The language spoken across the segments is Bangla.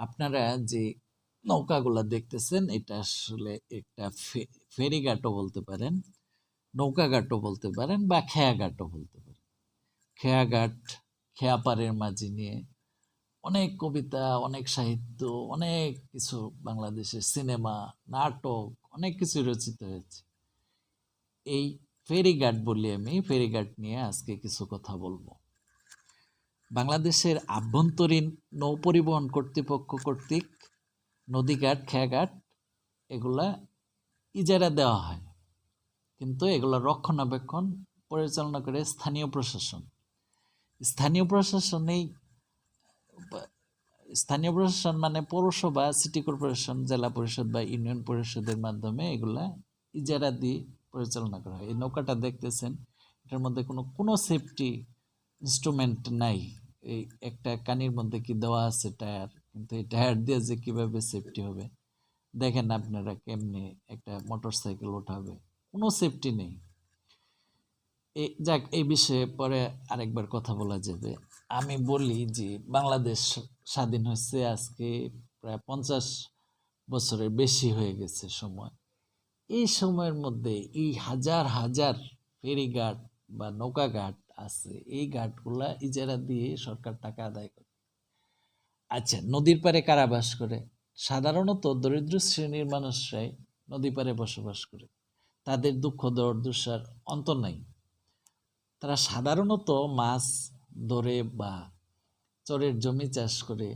আপনারা যে নৌকাগুলা দেখতেছেন, এটা আসলে একটা ফেরিঘাটও বলতে পারেন, নৌকাঘাটও বলতে পারেন বা খেয়াঘাটও বলতে পারেন। খেয়াঘাট, খেয়াপাড়ের মাঝি নিয়ে অনেক কবিতা, অনেক সাহিত্য, অনেক কিছু বাংলাদেশের সিনেমা, নাটক, অনেক কিছু রচিত হয়েছে। এই ফেরিঘাট বলি আমি, ফেরিঘাট নিয়ে আজকে কিছু কথা বলব। বাংলাদেশের আভ্যন্তরীণ নৌ পরিবহন কর্তৃপক্ষ কর্তৃক নদীঘাট, খেয়াঘাট, এগুলা ইজারা দেওয়া হয়। কিন্তু এগুলো রক্ষণাবেক্ষণ পরিচালনা করে স্থানীয় প্রশাসন। স্থানীয় প্রশাসনেই স্থানীয় প্রশাসন মানে পৌরসভা, সিটি কর্পোরেশন, জেলা পরিষদ বা ইউনিয়ন পরিষদের মাধ্যমে এগুলা ইজারা দিয়ে পরিচালনা করা হয়। এই নৌকাটা দেখতেছেন, এটার মধ্যে কোনো কোনো সেফটি ইনস্ট্রুমেন্ট নাই। এই একটা কানির মধ্যে কি দেওয়া আছে টায়ার? কিন্তু এই টায়ার দিয়ে যে কীভাবে সেফটি হবে? দেখেন আপনারা কেমনি একটা মোটর সাইকেল ওঠাবে কোনো সেফটি নেই। এই যাক, এই বিষয়ে পরে আরেকবার কথা বলা যাবে। আমি বলি যে বাংলাদেশ স্বাধীন হয়েছে আজকে প্রায় পঞ্চাশ বছরের বেশি হয়ে গেছে সময়। এই সময়ের মধ্যে এই হাজার হাজার ফেরিঘাট বা নৌকাঘাট আছে। এই ঘাটগুলা ইজারা দিয়ে সরকার টাকা আদায় করে। আচ্ছা নদীর পাড়ে কারাবাস করে? সাধারণত দরিদ্র শ্রেণির মানুষরাই নদী পাড়ে বসবাস করে। তাদের দুঃখ, দুর্দশার অন্ত নাই। তারা সাধারণত মাছ ধরে বা চরের জমি চাষ করে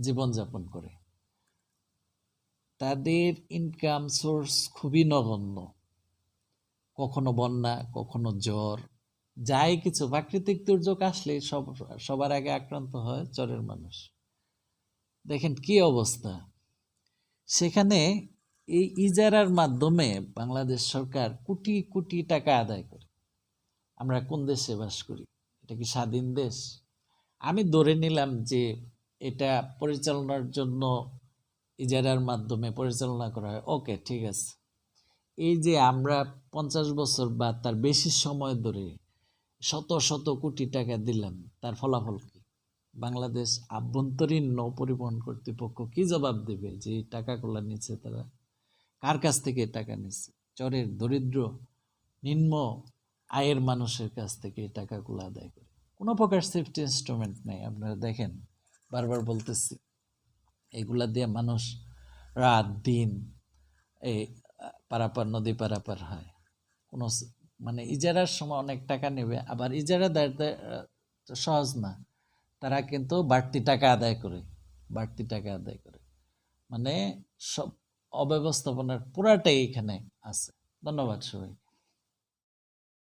জীবনযাপন করে। তাদের ইনকাম সোর্স খুবই নগণ্য। কখনো বন্যা, কখনো জ্বর যাই কিছু, প্রাকৃতিক দুর্যোগ আসলে সব, সবার আগে আক্রান্ত হয় চরের মানুষ। দেখেন কি অবস্থা। সেখানে এই ইজারার মাধ্যমে বাংলাদেশ সরকার কোটি কোটি টাকা আদায় করে। আমরা কোন দেশে বাস করি? এটা কি স্বাধীন দেশ? আমি ধরে নিলাম যে এটা পরিচালনার জন্য ইজারার মাধ্যমে পরিচালনা করা হয়। ওকে, ঠিক আছে। এই যে আমরা পঞ্চাশ বছর বা তার বেশি সময় ধরে শত শত কোটি টাকা দিলাম তার ফলাফল কি? বাংলাদেশ আভ্যন্তরীণ নৌ পরিবহন কর্তৃপক্ষ কি জবাব দেবে যে টাকাগুলো নিচ্ছে তারা? কার কাছ থেকে টাকা নিচ্ছে? চরের দরিদ্র, নিম্ন আয়ের মানুষের কাছ থেকে টাকাগুলো আদায় করে। কোনো প্রকার সেফটি ইনস্ট্রুমেন্ট নেই, আপনারা দেখেন, বারবার বলতেছি। এগুলা দিয়ে মানুষ রাত, দিন এই পারাপার, নদী পারাপার হয়। কোনো মানে ইজারার সময় অনেক টাকা নেবে আবার ইজারা দেয়, সহজ না। তারা কিন্তু বাড়তি টাকা আদায় করে বাড়তি টাকা আদায় করে। মানে সব অব্যবস্থাপনার পুরাটাই এখানে আছে। ধন্যবাদ সবাই